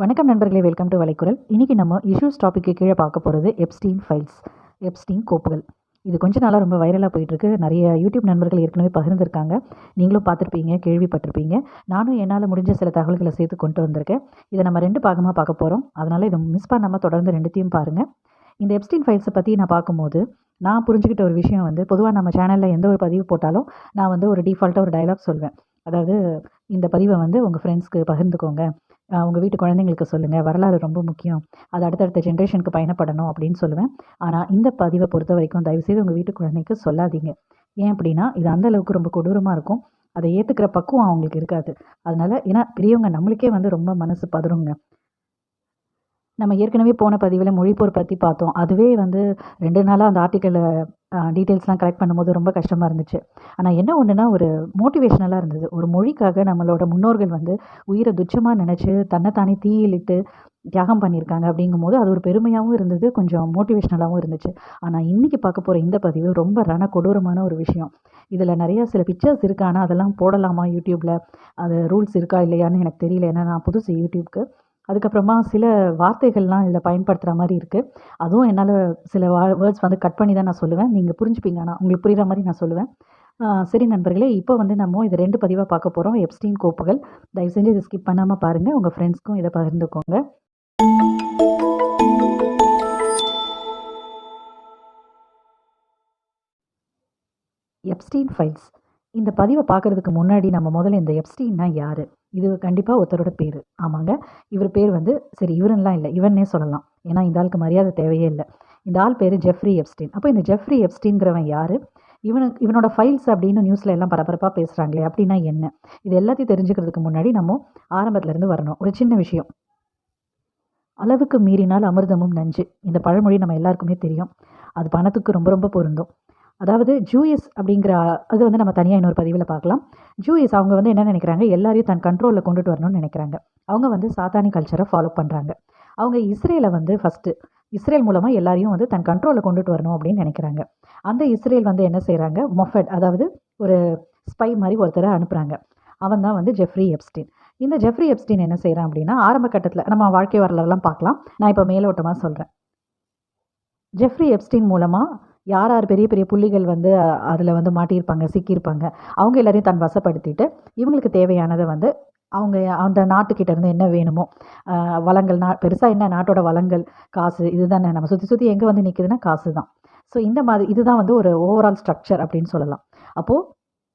வணக்கம் நண்பர்களே welcome to வலைக்குரல். இன்றைக்கி நம்ம இஷ்யூஸ் டாப்பிக்கு கீழே பார்க்க போகிறது எப்ஸ்டீன் ஃபைல்ஸ் எப்ஸ்டீன் கோப்புகள். இது கொஞ்ச நாளாக ரொம்ப வைரலாக போயிட்டுருக்கு. நிறைய யூடியூப் நண்பர்கள் ஏற்கனவே பகிர்ந்துருக்காங்க. நீங்களும் பார்த்துருப்பீங்க கேள்விப்பட்டிருப்பீங்க. நானும் என்னால் முடிஞ்ச சில தகவல்களை சேர்த்து கொண்டு வந்திருக்கேன். இதை நம்ம ரெண்டு பாகமாக பார்க்க போகிறோம் அதனால் இதை மிஸ் பண்ணாமல் தொடர்ந்து ரெண்டுத்தையும் பாருங்கள் இந்த எப்ஸ்டீன் ஃபைல்ஸை பற்றி நான் பார்க்கும்போது நான் புரிஞ்சுக்கிட்ட ஒரு விஷயம் வந்து பொதுவாக நம்ம சேனலில் எந்த ஒரு பதிவு போட்டாலும் நான் வந்து ஒரு டிஃபால்ட்டாக ஒரு டைலாக் சொல்வேன். அதாவது இந்த பதிவை வந்து உங்கள் ஃப்ரெண்ட்ஸ்க்கு பகிர்ந்துக்கோங்க. உங்கள் வீட்டு குழந்தைங்களுக்கு சொல்லுங்கள் வரலாறு ரொம்ப முக்கியம். அது அடுத்தடுத்த ஜென்ரேஷனுக்கு பயணப்படணும் அப்படின்னு சொல்லுவேன். ஆனால் இந்த பதிவை பொறுத்த வரைக்கும் தயவுசெய்து உங்கள் வீட்டு குழந்தைக்கு சொல்லாதீங்க. ஏன் அப்படின்னா இது அந்த அளவுக்கு ரொம்ப கொடூரமாக இருக்கும். அதை ஏற்றுக்கிற பக்குவம் அவங்களுக்கு இருக்காது. அதனால் ஏன்னா பெரியவங்க நம்மளுக்கே வந்து ரொம்ப மனசு பதறுங்க. நம்ம ஏற்கனவே போன பதிவில் மொழிப்போர் பற்றி பார்த்தோம். அதுவே வந்து ரெண்டு நாளாக அந்த ஆர்டிக்கலை டீட்டெயில்ஸ்லாம் கலெக்ட் பண்ணும்போது ரொம்ப கஷ்டமாக இருந்துச்சு. ஆனால் என்ன ஒன்றுனா ஒரு மோட்டிவேஷ்னலாக இருந்தது. ஒரு மொழிக்காக நம்மளோட முன்னோர்கள் வந்து உயிரை துச்சமாக நினச்சி தன்னைத்தானே தீயிலிட்டு தியாகம் பண்ணியிருக்காங்க அப்படிங்கும்போது அது ஒரு பெருமையாகவும் இருந்தது கொஞ்சம் மோட்டிவேஷ்னலாகவும் இருந்துச்சு. ஆனால் இன்றைக்கி பார்க்க போகிற இந்த பதிவு ரொம்ப ரண கொடூரமான ஒரு விஷயம். இதில் நிறையா சில பிக்சர்ஸ் இருக்கா. ஆனால் அதெல்லாம் போடலாமா யூடியூப்பில் அது ரூல்ஸ் இருக்கா இல்லையான்னு எனக்கு தெரியல. ஏன்னா நான் புதுசு யூடியூப்க்கு. அதுக்கப்புறமா சில வார்த்தைகள்லாம் இதில் பயன்படுத்துகிற மாதிரி இருக்குது அதுவும் என்னால் சில வா வேர்ட்ஸ் வந்து கட் பண்ணி தான் நான் சொல்லுவேன். நீங்கள் புரிஞ்சுப்பீங்க. ஆனால் உங்களுக்கு புரிகிற மாதிரி நான் சொல்லுவேன். சரி நண்பர்களே இப்போ வந்து நம்ம இது ரெண்டு பதிவாக பார்க்க போகிறோம். எப்ஸ்டீன் கோப்புகள். தயவு செஞ்சு இதை ஸ்கிப் பண்ணாமல் பாருங்கள் உங்கள் ஃப்ரெண்ட்ஸ்க்கும் இதை பகிர்ந்துக்கோங்க. எப்ஸ்டீன் ஃபைல்ஸ் இந்த பதிவை பார்க்குறதுக்கு முன்னாடி நம்ம முதல்ல இந்த எப்ஸ்டீன்னா யார்? இது கண்டிப்பாக ஒருத்தரோட பேர். ஆமாங்க. இவர் பேர் வந்து சரி இவருன்னெலாம் இல்லை. இவன்னே சொல்லலாம். ஏன்னா இந்த ஆளுக்கு மரியாதை தேவையே இல்லை. இந்த ஆள் பேர் ஜெஃப்ரி எப்ஸ்டீன். அப்போ இந்த ஜெஃப்ரி எப்ஸ்டீன்கிறவன் யார்? இவனுக்கு இவனோட ஃபைல்ஸ் அப்படின்னு நியூஸில் எல்லாம் பரபரப்பாக பேசுகிறாங்களே அப்படின்னா என்ன? இது எல்லாத்தையும் தெரிஞ்சுக்கிறதுக்கு முன்னாடி நம்ம ஆரம்பத்துலேருந்து வரணும். ஒரு சின்ன விஷயம். அளவுக்கு மீறினால் அமிர்தமும் நஞ்சு. இந்த பழமொழி நம்ம எல்லாருக்குமே தெரியும். அது பணத்துக்கு ரொம்ப ரொம்ப பொருந்தும். அதாவது ஜூஎஸ் அப்படிங்கிற அது வந்து நம்ம தனியாக இன்னொரு பதிவில் பார்க்கலாம். ஜூஎஸ் அவங்க வந்து என்ன நினைக்கிறாங்க? எல்லாரையும் தன் கண்ட்ரோலில் கொண்டுட்டு வரணும்னு நினைக்கிறாங்க. அவங்க வந்து சாத்தானி கல்ச்சரை ஃபாலோ பண்ணுறாங்க அவங்க இஸ்ரேலை வந்து ஃபஸ்ட்டு இஸ்ரேல் மூலமாக எல்லாரையும் வந்து தன் கண்ட்ரோலில் கொண்டுட்டு வரணும் அப்படின்னு நினைக்கிறாங்க. அந்த இஸ்ரேல் வந்து என்ன செய்கிறாங்க மொஃபட் அதாவது ஒரு ஸ்பை மாதிரி ஒருத்தரை அனுப்புகிறாங்க அவன் தான் வந்து ஜெஃப்ரி எப்ஸ்டீன் இந்த ஜெஃப்ரி எப்ஸ்டீன் என்ன செய்கிறான் அப்படின்னா ஆரம்ப கட்டத்தில் நம்ம வாழ்க்கை வரலாறுலாம் பார்க்கலாம். நான் இப்போ மேலோட்டமாக சொல்கிறேன் ஜெஃப்ரி எப்ஸ்டீன் மூலமாக யார் யார் பெரிய பெரிய புள்ளிகள் வந்து அதில் வந்து மாட்டியிருப்பாங்க சிக்கியிருப்பாங்க அவங்க எல்லாரையும் தன் வசப்படுத்திட்டு இவங்களுக்கு தேவையானதை வந்து அவங்க அந்த நாட்டுக்கிட்ட இருந்து என்ன வேணுமோ வளங்கள் நா பெருசாக என்ன நாட்டோட வளங்கள் காசு இதுதானே நம்ம சுற்றி சுற்றி எங்கே வந்து நிற்குதுன்னா காசு தான் ஸோ இந்த மாதிரி இதுதான் வந்து ஒரு ஓவரால் ஸ்ட்ரக்சர் அப்படின்னு சொல்லலாம். அப்போது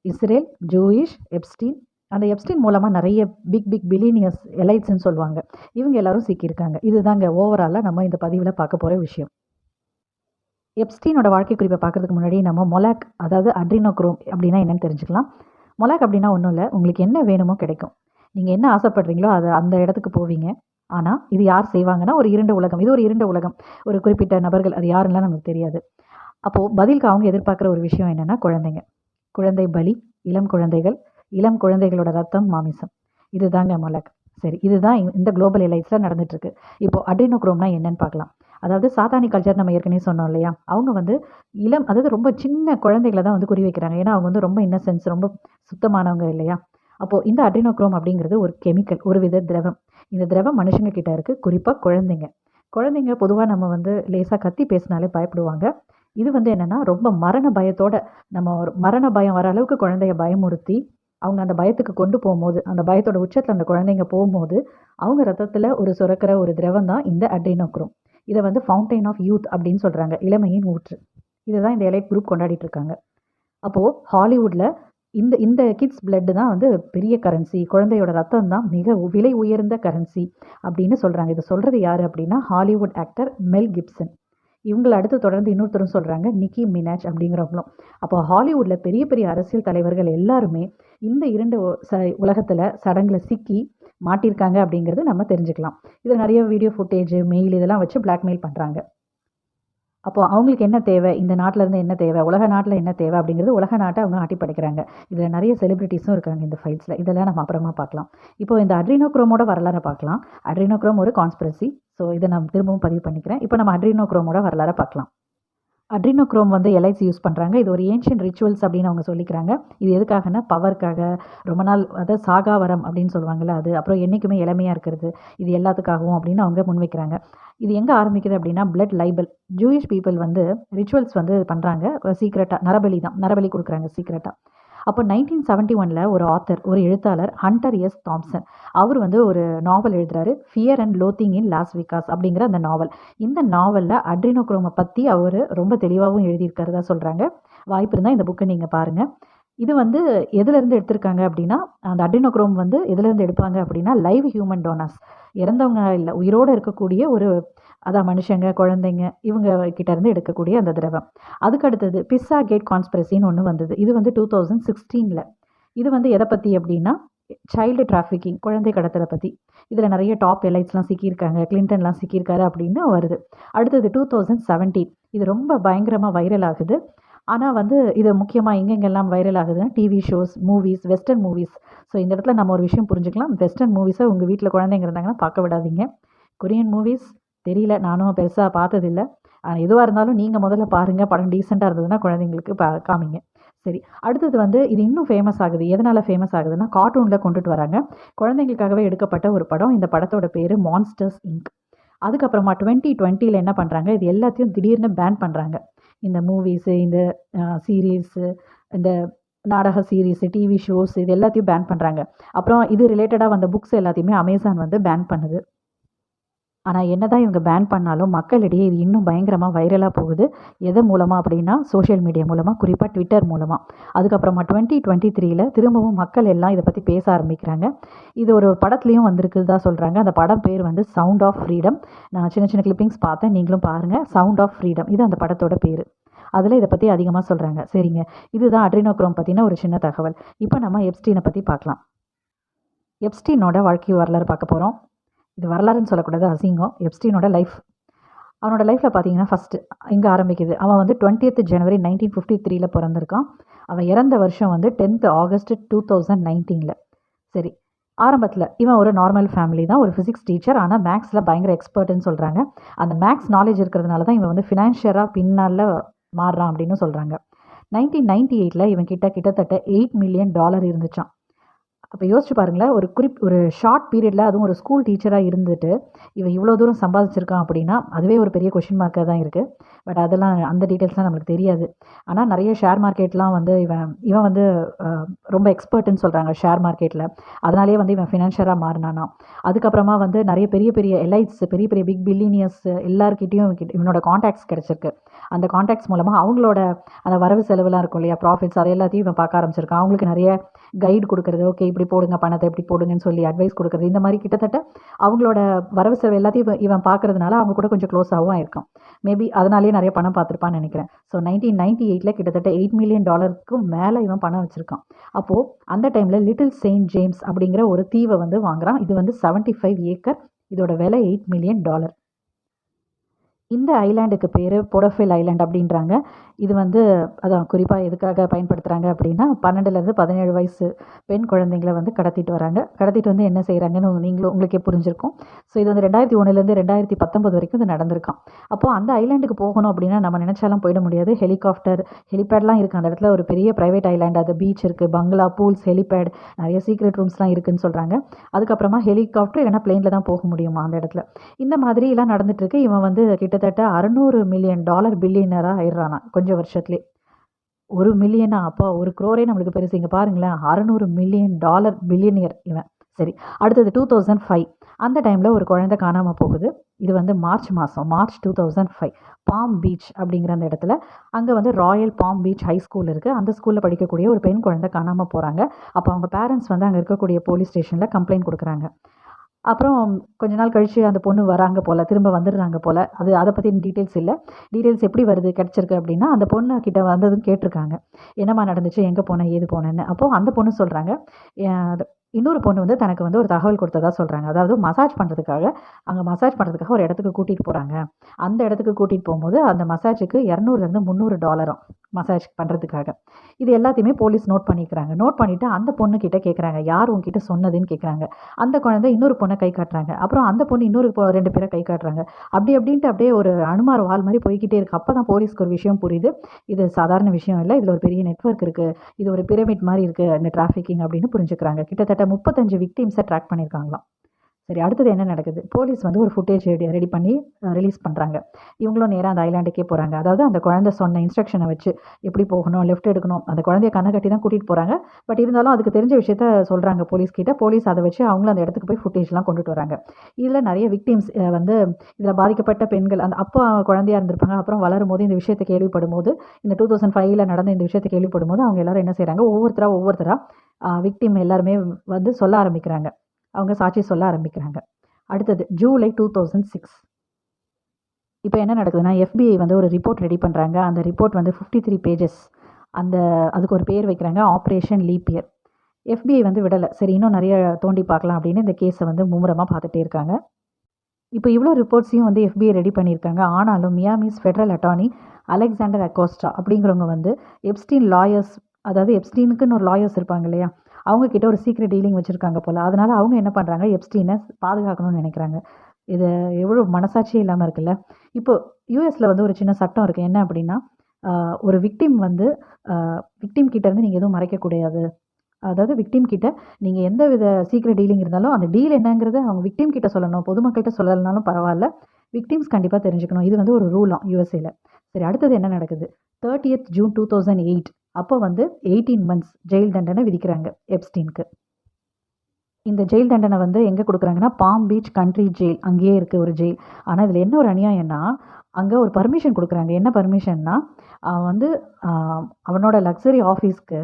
இஸ்ரேல் ஜூயிஷ் எப்ஸ்டீன் அந்த எப்ஸ்டீன் மூலமாக நிறைய பிக் பிக் பிலினியர்ஸ் எலைட்ஸ்ன்னு சொல்லுவாங்க. இவங்க எல்லாரும் சிக்கியிருக்காங்க. இதுதாங்க ஓவராலாக நம்ம இந்த பதிவில் பார்க்க போகிற விஷயம். எப்ஸ்டீனோட வாழ்க்கை குறிப்பை பார்க்குறதுக்கு முன்னாடி நம்ம மொலாக் அதாவது அட்ரினோக்ரோம் அப்படின்னா என்னென்னு தெரிஞ்சுக்கலாம். மொலாக் அப்படின்னா ஒன்றும் இல்லை. உங்களுக்கு என்ன வேணுமோ கிடைக்கும். நீங்கள் என்ன ஆசைப்படுறீங்களோ அதை அந்த இடத்துக்கு போவீங்க. ஆனால் இது யார் செய்வாங்கன்னா ஒரு இரண்டு உலகம். இது ஒரு இரண்டு உலகம். ஒரு குறிப்பிட்ட நபர்கள் அது யாருன்னா நமக்கு தெரியாது. அப்போது பதிலுக்கு அவங்க எதிர்பார்க்குற ஒரு விஷயம் என்னென்னா குழந்தைங்க. குழந்தை பலி இளம் குழந்தைகள் இளம் குழந்தைகளோட ரத்தம் மாமிசம். இதுதாங்க மொலாக். சரி இதுதான் இந்த குளோபல் எலைட்ஸில் நடந்துகிட்ருக்கு இப்போது அட்ரினோக்ரோம்னா என்னென்னு பார்க்கலாம். அதாவது சாத்தானி கல்ச்சர் நம்ம ஏற்கனவே சொன்னோம் இல்லையா? அவங்க வந்து இளம் அதாவது ரொம்ப சின்ன குழந்தைகளை தான் வந்து குறி வைக்கிறாங்க. ஏன்னா அவங்க வந்து ரொம்ப இன்னசென்ஸ் ரொம்ப சுத்தமானவங்க இல்லையா? அப்போது இந்த அட்ரினோக்ரோம் அப்படிங்கிறது ஒரு கெமிக்கல் ஒரு வித திரவம். இந்த திரவம் மனுஷங்க கிட்ட இருக்குது குறிப்பாக குழந்தைங்க. குழந்தைங்க பொதுவாக நம்ம வந்து லேசாக கத்தி பேசினாலே பயப்படுவாங்க. இது வந்து என்னென்னா ரொம்ப மரண பயத்தோட நம்ம ஒரு மரண பயம் வர அளவுக்கு குழந்தைய பயமுறுத்தி அவங்க அந்த பயத்துக்கு கொண்டு போகும்போது அந்த பயத்தோட உச்சத்தில் அந்த குழந்தைங்க போகும்போது அவங்க ரத்தத்தில் ஒரு சுரக்கிற ஒரு திரவம் தான் இந்த அட்ரினோக்ரோம் இதை வந்து ஃபவுண்டைன் ஆஃப் யூத் அப்படின்னு சொல்கிறாங்க இளமையின் ஊற்று. இதை தான் இந்த எலைட் குரூப் கொண்டாடிட்டு இருக்காங்க. அப்போது ஹாலிவுட்டில் இந்த இந்த கிட்ஸ் பிளட்டு தான் வந்து பெரிய கரன்சி குழந்தையோட ரத்தம் தான் மிக விலை உயர்ந்த கரன்சி அப்படின்னு சொல்கிறாங்க இதை சொல்கிறது யார் அப்படின்னா ஹாலிவுட் ஆக்டர் மெல் கிப்சன் இவங்களை அடுத்து தொடர்ந்து இன்னொருத்தரும் சொல்கிறாங்க நிக்கி மினாஜ் அப்படிங்கிறவங்களும். அப்போ ஹாலிவுட்டில் பெரிய பெரிய அரசியல் தலைவர்கள் எல்லாருமே இந்த இரண்டு ச உலகத்தில் சடங்கில் சிக்கி மாட்டியிருக்காங்க அப்படிங்கிறது நம்ம தெரிஞ்சுக்கலாம். இதில் நிறைய வீடியோ ஃபுட்டேஜ் மெயில் இதெல்லாம் வச்சு பிளாக்மெயில் பண்ணுறாங்க அப்போது அவங்களுக்கு என்ன தேவை? இந்த நாட்டில் இருந்து என்ன தேவை? உலக நாட்டில் என்ன தேவை அப்படிங்கிறது உலக நாட்டை அவங்க ஆட்டி படைக்கிறாங்க. இதில் நிறைய செலிபிரிட்டிஸும் இருக்காங்க இந்த ஃபைல்ஸில் இதெல்லாம் நம்ம அப்புறமா பார்க்கலாம். இப்போ இந்த அட்ரினோக்ரோமோட வரலாறை பார்க்கலாம். அட்ரினோக்ரோம் ஒரு கான்ஸ்பிரசி ஸோ இதை நான் திரும்பவும் பதிவு பண்ணிக்கிறேன். இப்போ நம்ம அட்ரினோக்ரோமோட வரலாறை பார்க்கலாம். அட்ரினோக்ரோம் வந்து எல்ஐசி யூஸ் பண்ணுறாங்க இது ஒரு ஏன்ஷியன்ட் ரிச்சுவல்ஸ் அப்படின்னு அவங்க சொல்லிக்கிறாங்க. இது எதுக்காகனா பவருக்காக. ரொம்ப நாள் அதாவது சாகாவரம் அப்படின்னு சொல்லுவாங்கள்ல அது. அப்புறம் என்றைக்குமே இளமையாக இருக்கிறது. இது எல்லாத்துக்காகவும் அப்படின்னு அவங்க முன்வைக்கிறாங்க. இது எங்கே ஆரம்பிக்குது அப்படின்னா பிளட் லைபல் ஜூயிஷ் பீப்புள் வந்து ரிச்சுவல்ஸ் வந்து பண்ணுறாங்க சீக்ரெட்டாக நரபலி தான் நரபலி கொடுக்குறாங்க சீக்ரெட்டாக அப்போ நைன்டீன் செவன்ட்டி ஒனில் ஒரு ஆத்தர் ஒரு எழுத்தாளர் ஹண்டர் எஸ் தாம்சன் அவர் வந்து ஒரு நாவல் எழுதுறாரு fear and loathing in Las Vegas அப்படிங்கிற அந்த நாவல் இந்த நாவலில் அட்ரினோக்ரோமை பற்றி அவர் ரொம்ப தெளிவாகவும் எழுதியிருக்கிறதா சொல்கிறாங்க வாய்ப்பு இருந்தால் இந்த புக்கை நீங்கள் பாருங்கள் இது வந்து எதுலேருந்து எடுத்திருக்காங்க அப்படின்னா அந்த அட்ரினோக்ரோம் வந்து எதுலேருந்து எடுப்பாங்க அப்படின்னா லைவ் ஹியூமன் டோனர்ஸ் இறந்தவங்க இல்லை உயிரோடு இருக்கக்கூடிய ஒரு அதான் மனுஷங்க குழந்தைங்க இவங்க கிட்டேருந்து எடுக்கக்கூடிய அந்த திரவம். அதுக்கு அடுத்தது பிஸ்ஸா கேட் கான்ஸ்பிரசின்னு ஒன்று வந்தது. இது வந்து டூ தௌசண்ட் சிக்ஸ்டீனில் இது வந்து எதை பற்றி அப்படின்னா சைல்டு டிராஃபிக்கிங் குழந்தை கடத்தலை பற்றி இதில் நிறைய டாப் எலைட்ஸ்லாம் சிக்கியிருக்காங்க. கிளின்டன்லாம் சிக்கியிருக்காரு அப்படின்னு வருது. அடுத்தது டூ தௌசண்ட் செவன்டீன் இது ரொம்ப பயங்கரமாக வைரல் ஆகுது. ஆனால் வந்து இது முக்கியமாக எங்கெங்கெல்லாம் வைரல் ஆகுதுன்னா TV shows movies western movies so இந்த இடத்துல நம்ம ஒரு விஷயம் புரிஞ்சுக்கலாம். வெஸ்டர்ன் மூவிஸை உங்கள் வீட்டில் குழந்தைங்க இருந்தாங்கன்னா பார்க்க விடாதீங்க. கொரியன் மூவிஸ் தெரியல. நானும் பெருசாக பார்த்ததில்ல. ஆனால் எதுவாக இருந்தாலும் நீங்கள் முதல்ல பாருங்கள் படம் டீசெண்டாக இருந்ததுன்னா குழந்தைங்களுக்கு பா காமிங்க. சரி. அடுத்தது வந்து இது இன்னும் ஃபேமஸ் ஆகுது. எதனால் ஃபேமஸ் ஆகுதுன்னா கார்ட்டூனில் கொண்டுட்டு வராங்க. குழந்தைங்களுக்காகவே எடுக்கப்பட்ட ஒரு படம். இந்த படத்தோட பேர் மான்ஸ்டர்ஸ் இங்க் அதுக்கப்புறமா டுவெண்ட்டி டுவெண்ட்டியில் என்ன பண்ணுறாங்க இது எல்லாத்தையும் திடீர்னு பேன் பண்ணுறாங்க இந்த மூவிஸு இந்த சீரீஸு இந்த நாடக சீரீஸு டிவி ஷோஸ் இது எல்லாத்தையும் பேன் பண்ணுறாங்க அப்புறம் இது ரிலேட்டடாக வந்த புக்ஸ் எல்லாத்தையுமே அமேசான் வந்து பேன் பண்ணுது. ஆனால் என்ன தான் இவங்க பேன் பண்ணாலும் மக்களிடையே இது இன்னும் பயங்கரமாக வைரலாக போகுது. எது மூலமாக அப்படின்னா சோஷியல் மீடியா மூலமாக குறிப்பாக ட்விட்டர் மூலமாக அதுக்கப்புறமா டுவெண்ட்டி டுவெண்ட்டி த்ரீயில் திரும்பவும் மக்கள் எல்லாம் இதை பற்றி பேச ஆரம்பிக்கிறாங்க. இது ஒரு படத்துலையும் வந்திருக்குதா சொல்கிறாங்க அந்த படம் பேர் வந்து சவுண்ட் ஆஃப் ஃப்ரீடம் நான் சின்ன சின்ன கிளிப்பிங்ஸ் பார்த்தேன். நீங்களும் பாருங்கள் சவுண்ட் ஆஃப் ஃப்ரீடம் இது அந்த படத்தோட பேர். அதில் இதை பற்றி அதிகமாக சொல்கிறாங்க சரிங்க. இதுதான் அட்ரினோக்ரோம் பற்றின ஒரு சின்ன தகவல். இப்போ நம்ம எப்ஸ்டீனை பற்றி பார்க்கலாம். எப்ஸ்டீனோட வாழ்க்கை வரலாறு பார்க்க போகிறோம் இது வரலாறுன்னு சொல்லக்கூடாது அசிங்கம். எப்ஸ்டீனோட லைஃப் அவனோட லைஃப்பில் பார்த்தீங்கன்னா ஃபஸ்ட்டு இங்கே ஆரம்பிக்குது? அவன் வந்து டுவெண்ட்டியத் ஜனவரி நைன்டீன் ஃபிஃப்டி த்ரீல பிறந்திருக்கான். அவன் இறந்த வருஷம் வந்து டென்த் ஆகஸ்ட் டூ தௌசண்ட் நைன்டீனில் சரி ஆரம்பத்தில் இவன் ஒரு நார்மல் ஃபேமிலி தான் ஒரு ஃபிசிக்ஸ் டீச்சர் ஆனால் மேக்ஸில் பயங்கர எக்ஸ்பர்ட்டுன்னு சொல்கிறாங்க அந்த மேக்ஸ் நாலேஜ் இருக்கிறதுனால தான் இவன் வந்து ஃபினான்ஷியராக பின்னால் மாறுறான் அப்படின்னு சொல்கிறாங்க நைன்டீன் நைன்டி எயிட்டில் இவன் கிட்ட கிட்டத்தட்ட எயிட் மில்லியன் டாலர் இருந்துச்சான் அப்போ யோசிச்சு பாருங்களேன் ஒரு குறிப் ஒரு ஷார்ட் பீரியடில் அதுவும் ஒரு ஸ்கூல் டீச்சராக இருந்துட்டு இவன் இவ்வளோ தூரம் சம்பாதிச்சிருக்கான் அப்படின்னா அதுவே ஒரு பெரிய கொஷின் மார்க்காக தான் இருக்குது பட் அதெல்லாம் அந்த டீட்டெயில்ஸ்லாம் நம்மளுக்கு தெரியாது. ஆனால் நிறைய ஷேர் மார்க்கெட்லாம் வந்து இவன் இவன் வந்து ரொம்ப எக்ஸ்பர்ட்டுன்னு சொல்கிறாங்க ஷேர் மார்க்கெட்டில் அதனாலேயே வந்து இவன் ஃபினான்ஷியலாக மாறினானா அதுக்கப்புறமா வந்து நிறைய பெரிய பெரிய எலைட்ஸ் பெரிய பெரிய பிக் பில்லினியர்ஸ் எல்லாருக்கிட்டையும் இவனோட காண்டாக்ட்ஸ் கிடச்சிருக்கு. அந்த காண்டாக்ட்ஸ் மூலமாக அவங்களோட அந்த வரவு செலவுலாம் இருக்கும் இல்லையா ப்ராஃபிட்ஸ் அதை எல்லாத்தையும் இவன் பார்க்க ஆரம்பிச்சிருக்கான். அவங்களுக்கு நிறைய கைடு கொடுக்குறது ஓகே இப்படி போடுங்க பணத்தை இப்படி போடுங்கன்னு சொல்லி அட்வைஸ் கொடுக்குறது இந்த மாதிரி கிட்டத்தட்ட அவங்களோட வரவு செலவு எல்லாத்தையும் இவன் பார்க்கறதுனால அவங்க கூட கொஞ்சம் க்ளோஸாகவும் இருக்கும் மேபி அதனாலேயே நிறைய பணம் பார்த்துருப்பான்னு நினைக்கிறேன். ஸோ நைன்டீன் நைன்டி எயிட்டில் கிட்டத்தட்ட எயிட் மில்லியன் டாலருக்கும் மேலே இவன் பணம் வச்சுருக்கான். அப்போது அந்த டைமில் லிட்டில் செயின்ட் ஜேம்ஸ் அப்படிங்கிற ஒரு தீவை வந்து வாங்குறான். இது வந்து செவன்ட்டி ஃபைவ் ஏக்கர் இதோட விலை எயிட் மில்லியன் டாலர் இந்த ஐலாண்டுக்கு பேர் பொடஃபில் ஐலாண்ட் அப்படின்றாங்க. இது வந்து அதான் குறிப்பாக எதுக்காக பயன்படுத்துகிறாங்க அப்படின்னா பன்னெண்டுலேருந்து பதினேழு வயசு பெண் குழந்தைங்களை வந்து கடத்திட்டு வராங்க. கடத்திட்டு வந்து என்ன செய்கிறாங்கன்னு நீங்களும் உங்களுக்கே புரிஞ்சிருக்கும். ஸோ இது வந்து ரெண்டாயிரத்தி ஒன்றுலேருந்து ரெண்டாயிரத்தி பத்தொம்பது வரைக்கும் இது நடந்திருக்கான் அப்போது அந்த ஐலாண்டுக்கு போகணும் அப்படின்னா நம்ம நினச்சாலும் போயிட முடியாது. ஹெலிகாப்டர் ஹெலிபேட்லாம் இருக்குது அந்த இடத்துல ஒரு பெரிய ப்ரைவேட் ஐலாண்ட். அது பீச் இருக்குது பங்களா பூல்ஸ் ஹெலிபேட் நிறைய சீக்ரெட் ரூம்ஸ்லாம் இருக்குதுன்னு சொல்கிறாங்க அதுக்கப்புறமா ஹெலிகாப்டர் இல்லைனா பிளெயினில் தான் போக முடியுமா அந்த இடத்துல? இந்த மாதிரிலாம் நடந்துட்டுருக்கு இவன் வந்து கிட்டத்தட்ட அறநூறு மில்லியன் டாலர் பில்லியனராக ஆயிடுறானா கொஞ்சம் வருஷத்துலேயே ஒரு மில்லியனா அப்போ ஒரு க்ரோரே நம்மளுக்கு பெருசு. இங்கே பாருங்களேன் அறநூறு மில்லியன் டாலர் பில்லியனியர் இவன். சரி அடுத்தது டூ தௌசண்ட் ஃபைவ் அந்த டைமில் ஒரு குழந்தை காணாமல் போகுது. இது வந்து மார்ச் மாதம் March two thousand five Palm Beach அப்படிங்கிற அந்த இடத்துல அங்கே வந்து royal Palm Beach high school இருக்குது அந்த ஸ்கூலில் படிக்கக்கூடிய ஒரு பெண் குழந்தை காணாமல் போகிறாங்க அப்போ அவங்க பேரண்ட்ஸ் வந்து அங்கே இருக்கக்கூடிய போலீஸ் ஸ்டேஷனில் கம்ப்ளைண்ட் கொடுக்குறாங்க. அப்புறம் கொஞ்ச நாள் கழித்து அந்த பொண்ணு வராங்க போல் திரும்ப வந்துடுறாங்க போல். அது அதை பற்றி டீட்டெயில்ஸ் இல்லை. டீட்டெயில்ஸ் எப்படி வருது கிடச்சிருக்கு அப்படின்னா அந்த பொண்ணு கிட்ட வந்ததும் கேட்டிருக்காங்க. என்னம்மா நடந்துச்சு எங்கே போனேன் ஏது போனேன்னு. அப்போது அந்த பொண்ணு சொல்கிறாங்க இன்னொரு பொண்ணு வந்து தனக்கு வந்து ஒரு தகவல் கொடுத்ததா சொல்கிறாங்க அதாவது மசாஜ் பண்ணுறதுக்காக அங்கே மசாஜ் பண்ணுறதுக்காக ஒரு இடத்துக்கு கூட்டிகிட்டு போகிறாங்க அந்த இடத்துக்கு கூட்டிகிட்டு போகும்போது அந்த மசாஜுக்கு இரநூறுலேருந்து முந்நூறு டாலரும். மசாஜ் பண்ணுறதுக்காக இது எல்லாத்தையுமே போலீஸ் நோட் பண்ணிக்கிறாங்க. நோட் பண்ணிவிட்டு அந்த பொண்ணுக்கிட்ட கேட்குறாங்க யார் உங்ககிட்ட சொன்னதுன்னு கேட்குறாங்க அந்த குழந்தை இன்னொரு பொண்ணை கை காட்டுறாங்க. அப்புறம் அந்த பொண்ணு இன்னொரு ரெண்டு பேரை கை காட்டுறாங்க. அப்படி அப்படின்ட்டு அப்படியே ஒரு அனுமார் வால் மாதிரி போய்கிட்டே இருக்குது அப்போ தான் போலீஸ்க்கு ஒரு விஷயம் புரியுது. இது சாதாரண விஷயம் இல்லை. இதில் ஒரு பெரிய நெட்வொர்க் இருக்குது இது ஒரு பிரமிட் மாதிரி இருக்குது இந்த டிராஃபிக்கிங் அப்படின்னு புரிஞ்சுக்கிறாங்க. கிட்டத்தட்ட முப்பத்தஞ்சு விக்டிம்ஸை ட்ராக் பண்ணியிருக்காங்களாம். சரி அடுத்தது என்ன நடக்குது? போலீஸ் வந்து ஒரு ஃபுட்டேஜ் ரெடி ரெடி பண்ணி ரிலீஸ் பண்ணுறாங்க இவங்களும் நேராக அந்த ஐலாண்டுக்கே போகிறாங்க அதாவது அந்த குழந்தை சொன்ன இன்ஸ்ட்ரக்ஷனை வச்சு எப்படி போகணும் லெஃப்ட் எடுக்கணும் அந்த குழந்தைய கண்ணை கட்டி தான் கூட்டிகிட்டு போகிறாங்க பட் இருந்தாலும் அதுக்கு தெரிஞ்ச விஷயத்த சொல்கிறாங்க போலீஸ் கிட்ட. போலீஸ் அதை வச்சு அவங்களும் அந்த இடத்துக்கு போய் ஃபுட்டேஜ்லாம் கொண்டுட்டு வராங்க. இதில் நிறைய விக்டிம்ஸ் வந்து இதில் பாதிக்கப்பட்ட பெண்கள் அந்த அப்பா குழந்தையா இருந்திருப்பாங்க அப்புறம் வளரும் போது இந்த விஷயத்தை கேள்விப்படும் போது இந்த டூ தௌசண்ட் ஃபைவ்ல நடந்த இந்த விஷயத்தை கேள்விப்படும் போது அவங்க எல்லாரும் என்ன செய்கிறாங்க ஒவ்வொருத்தராக ஒவ்வொருத்தராக விக்டிம் எல்லாருமே வந்து சொல்ல ஆரம்பிக்கிறாங்க. அவங்க சாட்சி சொல்ல ஆரம்பிக்கிறாங்க. அடுத்தது ஜூலை டூ தௌசண்ட் சிக்ஸ் இப்போ என்ன நடக்குதுன்னா எஃபிஐ வந்து ஒரு ரிப்போர்ட் ரெடி பண்ணுறாங்க அந்த ரிப்போர்ட் வந்து ஃபிஃப்டி த்ரீ பேஜஸ் அந்த அதுக்கு ஒரு பேர் வைக்கிறாங்க ஆப்ரேஷன் லீப் இயர் எஃபிஐ வந்து விடலை. சரி இன்னும் நிறைய தோண்டி பார்க்கலாம் அப்படின்னு இந்த கேஸை வந்து மும்முரமாக பார்த்துட்டே இருக்காங்க. இப்போ இவ்வளோ ரிப்போர்ட்ஸையும் வந்து எஃபிஐ ரெடி பண்ணியிருக்காங்க. ஆனாலும் Miami's federal attorney Alexander Acosta அப்படிங்கிறவங்க வந்து எப்ஸ்டீன் லாயர்ஸ் அதாவது எப்ஸ்டீனுக்குன்னு ஒரு லாயர்ஸ் இருப்பாங்க இல்லையா? அவங்கக்கிட்ட ஒரு சீக்ரெட் டீலிங் வச்சுருக்காங்க போல். அதனால் அவங்க என்ன பண்ணுறாங்க எப்ஸ்டீனை பாதுகாக்கணும்னு நினைக்கிறாங்க. இது எவ்வளோ மனசாட்சியே இல்லாமல் இருக்குல்ல. இப்போ யூஎஸில் வந்து ஒரு சின்ன சட்டம் இருக்குது என்ன அப்படின்னா ஒரு விக்டிம் வந்து விக்டிம் கிட்டேருந்து நீங்கள் எதுவும் மறைக்கக்கூடாது அதாவது விக்டிம் கிட்ட நீங்கள் எந்த வித சீக்ரெட் டீலிங் இருந்தாலும் அந்த டீல் என்னங்கிறத அவங்க விக்டிம் கிட்ட சொல்லணும். பொதுமக்கள்கிட்ட சொல்லலைனாலும் பரவாயில்ல. விக்டிம்ஸ் கண்டிப்பாக தெரிஞ்சுக்கணும். இது வந்து ஒரு ரூலாம் யூஎஸ்ஏல சரி அடுத்தது என்ன நடக்குது? Thirtieth June two thousand eight அப்போ வந்து எயிட்டீன் மந்த்ஸ் ஜெயில் தண்டனை விதிக்கிறாங்க எப்ஸ்டீனுக்கு இந்த ஜெயில் தண்டனை வந்து எங்கே கொடுக்குறாங்கன்னா பாம் பீச் கண்ட்ரி ஜெயில் அங்கேயே இருக்குது ஒரு ஜெயில் ஆனால் இதில் என்ன ஒரு அநியாயம்னா அங்கே ஒரு பர்மிஷன் கொடுக்குறாங்க. என்ன பர்மிஷன்னா அவன் வந்து அவனோட லக்ஸரி ஆஃபீஸ்க்கு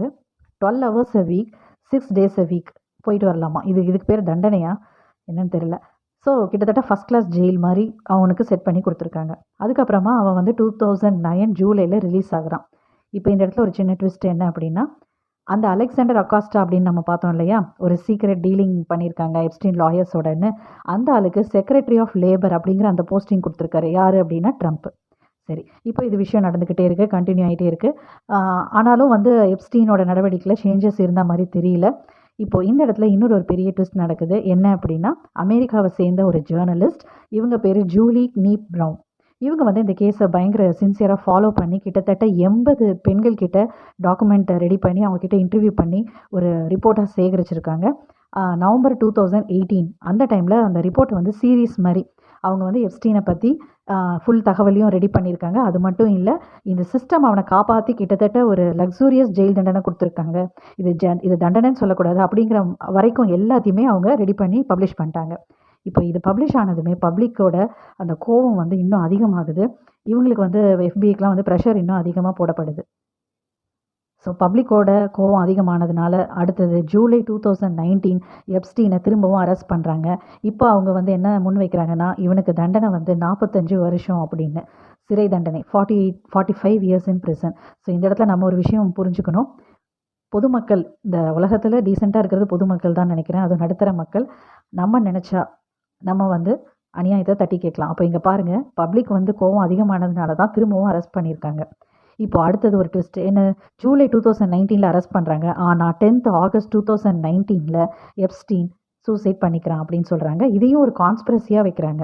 twelve hours a week six days a week போயிட்டு வரலாமா? இது இதுக்கு பேர் தண்டனையா? என்னன்னு தெரியல. ஸோ கிட்டத்தட்ட ஃபஸ்ட் கிளாஸ் ஜெயில் மாதிரி அவனுக்கு செட் பண்ணி கொடுத்துருக்காங்க. அதுக்கப்புறமா அவன் வந்து டூ தௌசண்ட் நைன் ஜூலையில் ரிலீஸ் ஆகுறான். இப்போ இந்த இடத்துல ஒரு சின்ன ட்விஸ்ட் என்ன அப்படின்னா அந்த அலெக்சாண்டர் அக்காஸ்டா அப்படின்னு நம்ம பார்த்தோம் இல்லையா? ஒரு சீக்ரெட் டீலிங் பண்ணியிருக்காங்க எப்ஸ்டீன் லாயர்ஸோடன்னு அந்த ஆளுக்கு செக்ரட்டரி ஆஃப் லேபர் அப்படிங்கிற அந்த போஸ்டிங் கொடுத்துருக்காரு. யார் அப்படின்னா ட்ரம்ப் சரி இப்போ இது விஷயம் நடந்துக்கிட்டே இருக்குது கண்டினியூ ஆகிட்டே இருக்குது ஆனாலும் வந்து எப்ஸ்டீனோட நடவடிக்கையில் சேஞ்சஸ் இருந்த மாதிரி தெரியல. இப்போ இந்த இடத்துல இன்னொரு ஒரு பெரிய ட்விஸ்ட் நடக்குது. என்ன அப்படின்னா அமெரிக்காவை சேர்ந்த ஒரு ஜேர்னலிஸ்ட் இவங்க பேர் ஜூலி நீப் ப்ரவுன் இவங்க வந்து இந்த கேஸை பயங்கர சின்சியராக ஃபாலோ பண்ணி கிட்டத்தட்ட எண்பது பெண்கள் கிட்ட டாக்குமெண்ட்டை ரெடி பண்ணி அவங்க கிட்ட இன்டர்வியூ பண்ணி ஒரு ரிப்போர்ட்டாக சேகரிச்சிருக்காங்க. நவம்பர் டூ தௌசண்ட் எயிட்டீன் அந்த டைமில் அந்த ரிப்போர்ட் வந்து சீரீஸ் மாதிரி. அவங்க வந்து எப்ஸ்டீனை பற்றி ஃபுல் தகவலையும் ரெடி பண்ணியிருக்காங்க. அது மட்டும் இல்லை இந்த சிஸ்டம் அவனை காப்பாற்றி கிட்டத்தட்ட ஒரு லக்ஸூரியஸ் ஜெயில் தண்டனை கொடுத்துருக்காங்க. இது ஜ இது தண்டனைன்னு சொல்லக்கூடாது. அப்படிங்கிற வரைக்கும் எல்லாத்தையுமே அவங்க ரெடி பண்ணி பப்ளிஷ் பண்ணிட்டாங்க. இப்போ இது பப்ளிஷ் ஆனதுமே பப்ளிக்கோட அந்த கோவம் வந்து இன்னும் அதிகமாகுது. இவங்களுக்கு வந்து எஃபிஐக்கெலாம் வந்து ப்ரெஷர் இன்னும் அதிகமாக போடப்படுது. ஸோ பப்ளிக்கோட கோவம் அதிகமானதுனால அடுத்தது ஜூலை டூ தௌசண்ட் நைன்டீன் எப்ஸ்டீனை திரும்பவும் அரெஸ்ட் பண்ணுறாங்க இப்போ அவங்க வந்து என்ன முன் வைக்கிறாங்கன்னா இவனுக்கு தண்டனை வந்து நாற்பத்தஞ்சு வருஷம் அப்படின்னு. சிறை தண்டனை forty eight forty five years in prison so இந்த இடத்துல நம்ம ஒரு விஷயம் புரிஞ்சுக்கணும். பொதுமக்கள் இந்த உலகத்தில் டீசெண்டாக இருக்கிறது பொதுமக்கள் தான் நினைக்கிறேன். அது நடுத்தர மக்கள். நம்ம நினச்சா நம்ம வந்து அநியாயத்தை தட்டி கேட்கலாம். அப்போ இங்கே பாருங்கள் பப்ளிக் வந்து கோவம் அதிகமானதுனால தான் திரும்பவும் அரெஸ்ட் பண்ணியிருக்காங்க. இப்போ அடுத்தது ஒரு ட்விஸ்ட் என்ன ஜூலை டூ தௌசண்ட் நைன்டீனில் அரெஸ்ட் பண்ணுறாங்க ஆனால் டென்த் ஆகஸ்ட் டூ தௌசண்ட் நைன்டீனில் எப்ஸ்டீன் சூசைட் பண்ணிக்கிறான் அப்படின்னு சொல்கிறாங்க இதையும் ஒரு கான்ஸ்பிரசியாக வைக்கிறாங்க.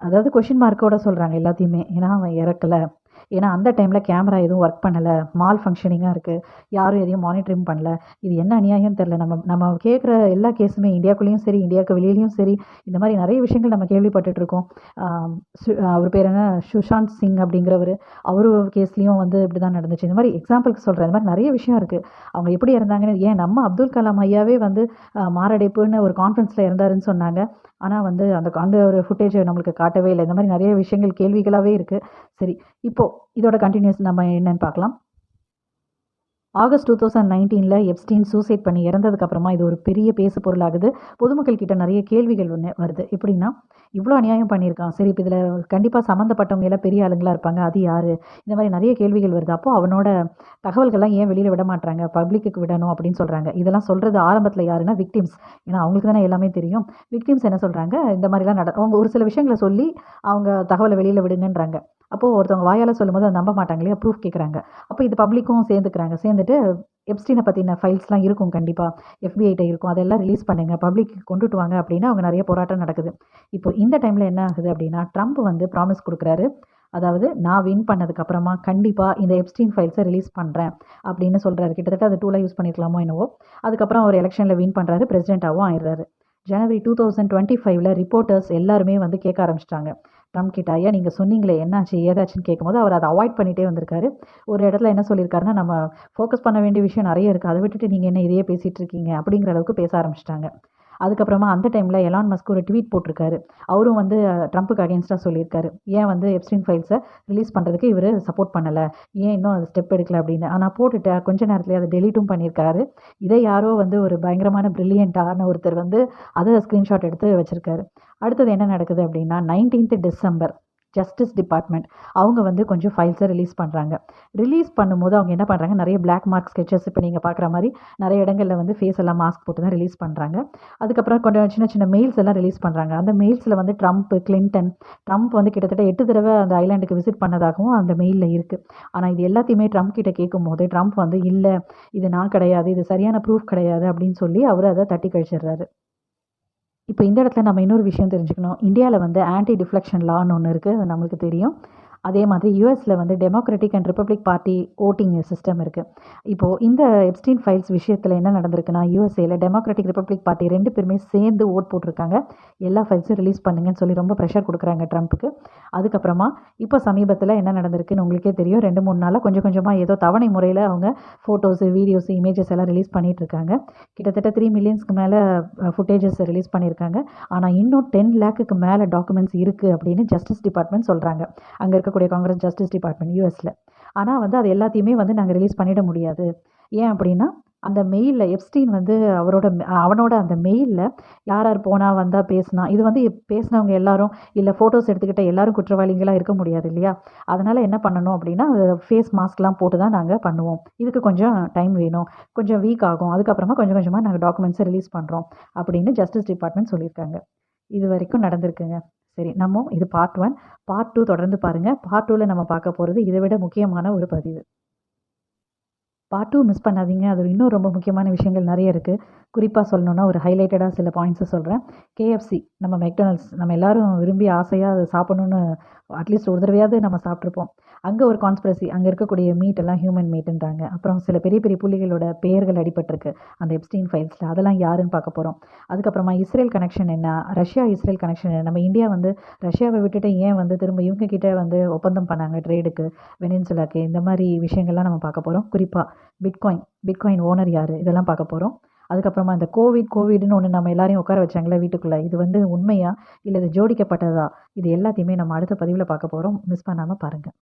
அதாவது கொஷின் மார்க்கோட சொல்கிறாங்க எல்லாத்தையுமே. ஏன்னா அவன் இறக்கலை. ஏன்னா அந்த டைமில் கேமரா எதுவும் ஒர்க் பண்ணலை. மால் ஃபங்க்ஷனிங்காக இருக்குது யாரும் எதையும் மானிட்டரிங் பண்ணல. இது என்ன அநியாயம் தெரில நம்ம நம்ம கேட்குற எல்லா கேஸுமே இந்தியாக்குள்ளேயும் சரி இந்தியாவுக்கு வெளியிலையும் சரி இந்த மாதிரி நிறைய விஷயங்கள் நம்ம கேள்விப்பட்டுட்டுருக்கோம் சு- அவர் பேர் என்ன? சுஷாந்த் சிங் அப்படிங்கிறவர். அவர் கேஸ்லேயும் வந்து இப்படி தான் நடந்துச்சு. இந்த மாதிரி எக்ஸாம்பிளுக்கு சொல்கிறேன் இந்த மாதிரி நிறைய விஷயம் இருக்குது அவங்க எப்படி இறந்தாங்கன்னு ஏன் நம்ம அப்துல் கலாம் ஐயாவே வந்து மாரடைப்புன்னு ஒரு கான்ஃபரன்ஸில் இருந்தாருன்னு சொன்னாங்க. ஆனால் வந்து அந்த அந்த ஒரு ஃபுட்டேஜை நம்மளுக்கு காட்டவே இல்லை. இந்த மாதிரி நிறைய விஷயங்கள் கேள்விகளாகவே இருக்குது சரி இப்போது இதோட கண்டினியூஸ் நம்ம என்னன்னு பார்க்கலாம். ஆகஸ்ட் டூ தௌசண்ட் நைன்டீனில் எப்ஸ்டீன் சூசைட் பண்ணி இறந்ததுக்கப்புறமா இது ஒரு பெரிய பேசு பொருளாகுது. பொதுமக்கள் கிட்ட நிறைய கேள்விகள் ஒன்று வருது. எப்படின்னா இவ்வளோ அநியாயம் பண்ணியிருக்கான். சரி இப்போ இதில் கண்டிப்பாக சம்மந்தப்பட்டவங்க எல்லாம் பெரிய ஆளுங்களாக இருப்பாங்க. அது யார்? இந்த மாதிரி நிறைய கேள்விகள் வருது. அப்போது அவனோட தகவல்கள்லாம் ஏன் வெளியில் விட மாட்டாங்க பப்ளிக்கு விடணும் அப்படின்னு சொல்கிறாங்க இதெல்லாம் சொல்கிறது ஆரம்பத்தில் யாருன்னா விக்டிம்ஸ் ஏன்னா அவங்களுக்கு தானே எல்லாமே தெரியும். விக்டிம்ஸ் என்ன சொல்கிறாங்க இந்த மாதிரிலாம் நட அவங்க ஒரு சில விஷயங்களை சொல்லி அவங்க தகவலை வெளியில் விடுங்கன்றாங்க. அப்போது ஒருத்தவங்க வாயால் சொல்லும்போது அதை நம்ப மாட்டாங்க இல்லையா? ப்ரூஃப் கேட்குறாங்க அப்போ இது பப்ளிக்கும் சேர்ந்துக்கிறாங்க. சேர்ந்துட்டு எப்ஸ்டீனை பற்றின ஃபைல்ஸ்லாம் இருக்கும் கண்டிப்பாக எஃபிஐட்ட இருக்கும். அதெல்லாம் ரிலீஸ் பண்ணுங்கள் பப்ளிக் கொண்டுட்டு வாங்க அப்படின்னு அவங்க நிறைய போராட்டம் நடக்குது. இப்போ இந்த டைமில் என்ன ஆகுது அப்படின்னா ட்ரம்ப் வந்து ப்ராமிஸ் கொடுக்குறாரு. அதாவது நான் வின் பண்ணதுக்கப்புறமா கண்டிப்பாக இந்த எப்ஸ்டீன் ஃபைல்ஸை ரிலீஸ் பண்ணுறேன் அப்படின்னு சொல்கிறாரு கிட்டத்தட்ட அது டூலாக யூஸ் பண்ணியிருக்கலாமோ என்னவோ. அதுக்கப்புறம் அவர் எலெக்ஷனில் வின் பண்ணுறாரு பிரசிடெண்ட்டாகவும் ஆயிடுறாரு. ஜனவரி டூ தௌசண்ட் டுவெண்ட்டி ஃபைவ்ல ரிப்போர்ட்டர்ஸ் எல்லாருமே வந்து கேட்க ஆரம்பிச்சிட்டாங்க. ட்ரம் கிட்ட ஐயா நீங்கள் சொன்னீங்களே என்னாச்சு ஏதாச்சுன்னு கேட்கும்போது அவர் அதை அவாய்ட் பண்ணிகிட்டே வந்திருக்காரு. ஒரு இடத்துல என்ன சொல்லியிருக்காருன்னா நம்ம ஃபோக்கஸ் பண்ண வேண்டிய விஷயம் நிறைய இருக்குது அதை விட்டுட்டு நீங்கள் என்ன இதையே பேசிகிட்டு இருக்கீங்க? அப்படிங்கிற அளவுக்கு பேச ஆரம்பிச்சிட்டாங்க. அதுக்கப்புறமா அந்த டைமில் எலான் மஸ்க் ஒரு ட்வீட் போட்டிருக்காரு. அவரும் வந்து ட்ரம்ப்புக்கு அகேன்ஸ்டாக சொல்லியிருக்காரு. ஏன் வந்து எப்ஸ்டின் ஃபைல்ஸை ரிலீஸ் பண்ணுறதுக்கு இவர் சப்போர்ட் பண்ணலை? ஏன் இன்னும் அது ஸ்டெப் எடுக்கல அப்படின்னு? ஆனால் போட்டுட்டு கொஞ்ச நேரத்துலேயே அதை டெலீட்டும் பண்ணியிருக்காரு. இதை யாரோ வந்து ஒரு பயங்கரமான ப்ரில்லியண்ட்டான ஒருத்தர் வந்து அதை ஸ்க்ரீன்ஷாட் எடுத்து வச்சுருக்காரு. அடுத்தது என்ன நடக்குது அப்படின்னா நைன்டீன்த் டிசம்பர் ஜஸ்டிஸ் டிபார்ட்மெண்ட் அவங்க வந்து கொஞ்சம் ஃபைல்ஸை ரிலீஸ் பண்ணுறாங்க ரிலீஸ் பண்ணும்போது அவங்க என்ன பண்ணுறாங்க நிறைய பிளாக் மார்க் ஸ்கெச்சஸ் இப்போ நீங்கள் பார்க்குற மாதிரி நிறைய இடங்களில் வந்து ஃபேஸ் எல்லாம் மாஸ்க் போட்டு தான் ரிலீஸ் பண்ணுறாங்க அதுக்கப்புறம் கொஞ்சம் சின்ன சின்ன மெயில்ஸ் எல்லாம் ரிலீஸ் பண்ணுறாங்க அந்த மெயில்ஸில் வந்து ட்ரம்ப் கிளின்டன் ட்ரம்ப் வந்து கிட்டத்தட்ட எட்டு தடவை அந்த ஐலாண்டுக்கு விசிட் பண்ணதாகவும் அந்த மெயிலில் இருக்குது ஆனால் இது எல்லாத்தையுமே ட்ரம்ப் கிட்ட கேட்கும் போது ட்ரம்ப் வந்து இல்லை இது நான் கிடையாது இது சரியான ப்ரூஃப் கிடையாது அப்படின்னு சொல்லி அவர் அதை தட்டி கழிச்சிடுறாரு. இப்போ இந்த இடத்துல நம்ம இன்னொரு விஷயம் தெரிஞ்சுக்கணும். இந்தியாவில் வந்து ஆன்டி டிஃப்ளெக்ஷன் லான்னு ஒன்று இருக்குது அது நம்மளுக்கு தெரியும். அதே மாதிரி யூஎஸில் வந்து democratic and republic party voting system இருக்குது இப்போது இந்த எப்ஸ்டீன் ஃபைல்ஸ் விஷயத்தில் என்ன நடந்திருக்குன்னா யூஎஸ்ஏல டெமோக்ராட்டிக் ரிப்பப்ளிக் பார்ட்டி ரெண்டு பேருமே சேர்ந்து ஓட் போட்டிருக்காங்க. எல்லா ஃபைல்ஸும் ரிலீஸ் பண்ணுங்கன்னு சொல்லி ரொம்ப ப்ரெஷர் கொடுக்குறாங்க ட்ரம்ப்புக்கு. அதுக்கப்புறமா இப்போ சமீபத்தில் என்ன நடந்திருக்குன்னு உங்களுக்கே தெரியும். ரெண்டு மூணு நாளாக கொஞ்சம் கொஞ்சமாக ஏதோ தவணை முறையில் அவங்க ஃபோட்டோஸு வீடியோஸு இமேஜஸ் எல்லாம் ரிலீஸ் பண்ணிகிட்டு இருக்காங்க. கிட்டத்தட்ட த்ரீ மில்லியன்ஸ்க்கு மேலே ஃபுட்டேஜஸ் ரிலீஸ் பண்ணியிருக்காங்க. ஆனால் இன்னும் டென் லேக்குக்கு மேலே டாக்குமெண்ட்ஸ் இருக்குது அப்படின்னு ஜஸ்டிஸ் டிபார்ட்மெண்ட் சொல்கிறாங்க அங்கே இருக்க இருக்கக்கூடிய காங்கிரஸ் ஜஸ்டிஸ் டிபார்ட்மெண்ட் யூஎஸில் ஆனால் வந்து அது எல்லாத்தையுமே வந்து நாங்கள் ரிலீஸ் பண்ணிட முடியாது. ஏன் அப்படின்னா அந்த மெயிலில் எப்ஸ்டீன் வந்து அவரோட அவனோட அந்த மெயிலில் யார் யார் போனால் வந்தால் பேசினா இது வந்து பேசினவங்க எல்லாரும் இல்லை ஃபோட்டோஸ் எடுத்துக்கிட்ட எல்லாரும் குற்றவாளிகளாக இருக்க முடியாது இல்லையா? அதனால் என்ன பண்ணணும் அப்படின்னா ஃபேஸ் மாஸ்க்லாம் போட்டு தான் நாங்கள் பண்ணுவோம். இதுக்கு கொஞ்சம் டைம் வேணும். கொஞ்சம் வீக் ஆகும். அதுக்கப்புறமா கொஞ்சம் கொஞ்சமாக நாங்கள் டாக்குமெண்ட்ஸை ரிலீஸ் பண்ணுறோம் அப்படின்னு ஜஸ்டிஸ் டிபார்ட்மெண்ட் சொல்லியிருக்காங்க. இது வரைக்கும் நடந்திருக்குங்க. சரி நம்ம இது பார்ட் ஒன் பார்ட் டூ தொடர்ந்து பாருங்கள் பார்ட் டூவில் நம்ம பார்க்க போகிறது இதை விட முக்கியமான ஒரு பதிவு. பார்ட் டூ மிஸ் பண்ணாதீங்க. அதில் இன்னும் ரொம்ப முக்கியமான விஷயங்கள் நிறைய இருக்குது குறிப்பாக சொல்லணுன்னா ஒரு ஹைலைட்டடாக சில பாயிண்ட்ஸை சொல்கிறேன் கேஎஃப்சி நம்ம மெக்டொனல்ட்ஸ் நம்ம எல்லாரும் விரும்பி ஆசையாக அதை சாப்பிடணுன்னு அட்லீஸ்ட் ஒரு தடவையாவது நம்ம சாப்பிட்ருப்போம் அங்கே ஒரு கான்ஸ்பிரசி அங்கே இருக்கக்கூடிய மீட் எல்லாம் ஹியூமன் மீட்டுன்றாங்க அப்புறம் சில பெரிய பெரிய புள்ளிகளோட பெயர்கள் அடிபட்டிருக்கு. அந்த எப்ஸ்டீன் ஃபைல்ஸில் அதெல்லாம் யாருன்னு பார்க்க போகிறோம் அதுக்கப்புறமா இஸ்ரேல் கனெக்ஷன் என்ன? ரஷ்யா இஸ்ரேல் கனெக்ஷன் என்ன? நம்ம இந்தியா வந்து ரஷ்யாவை விட்டுட்டு ஏன் வந்து திரும்ப இவங்க கிட்டே வந்து ஒப்பந்தம் பண்ணாங்க ட்ரேடுக்கு வெனின்சுலாக்கு இந்த மாதிரி விஷயங்கள்லாம் நம்ம பார்க்க போகிறோம் குறிப்பாக பிட்காயின் பிட்காயின் ஓனர் யார்? இதெல்லாம் பார்க்க போகிறோம் அதுக்கப்புறமா இந்த கோவிட் கோவிட்னு ஒன்று நம்ம எல்லாரையும் உட்கார வச்சாங்களே வீட்டுக்குள்ளே. இது வந்து உண்மையா? இல்லை இது ஜோடிக்கப்பட்டதா? இது எல்லாத்தையுமே நம்ம அடுத்த பதிவில் பார்க்க போகிறோம் மிஸ் பண்ணாமல் பாருங்கள்